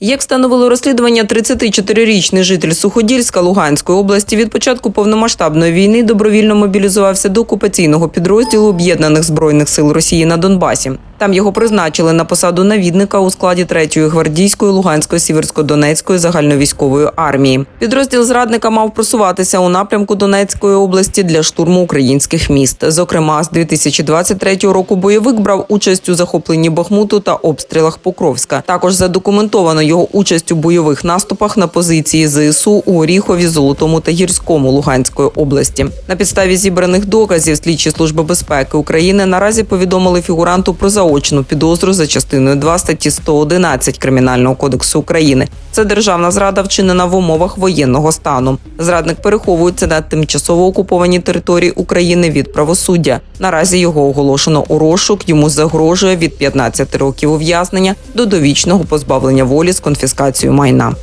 Як встановило розслідування, 34-річний житель Суходільська Луганської області від початку повномасштабної війни добровільно мобілізувався до окупаційного підрозділу Об'єднаних збройних сил Росії на Донбасі. Там його призначили на посаду навідника у складі 3-ї гвардійської Луганської сіверсько-донецької загальновійськової армії. Підрозділ зрадника мав просуватися у напрямку Донецької області для штурму українських міст. Зокрема, з 2023 року бойовик брав участь у захопленні Бахмуту та обстрілах Покровська. Також задокументовано його участь у бойових наступах на позиції ЗСУ у Оріхові, Золотому та Гірському Луганської області. На підставі зібраних доказів слідчі служби безпеки України наразі повідомили фігуранту про заочну підозру за частиною 2 статті 111 Кримінального кодексу України. Це державна зрада вчинена в умовах воєнного стану. Зрадник переховується на тимчасово окупованій території України від правосуддя. Наразі його оголошено у розшук. Йому загрожує від 15 років ув'язнення до довічного позбавлення волі з конфіскацією майна.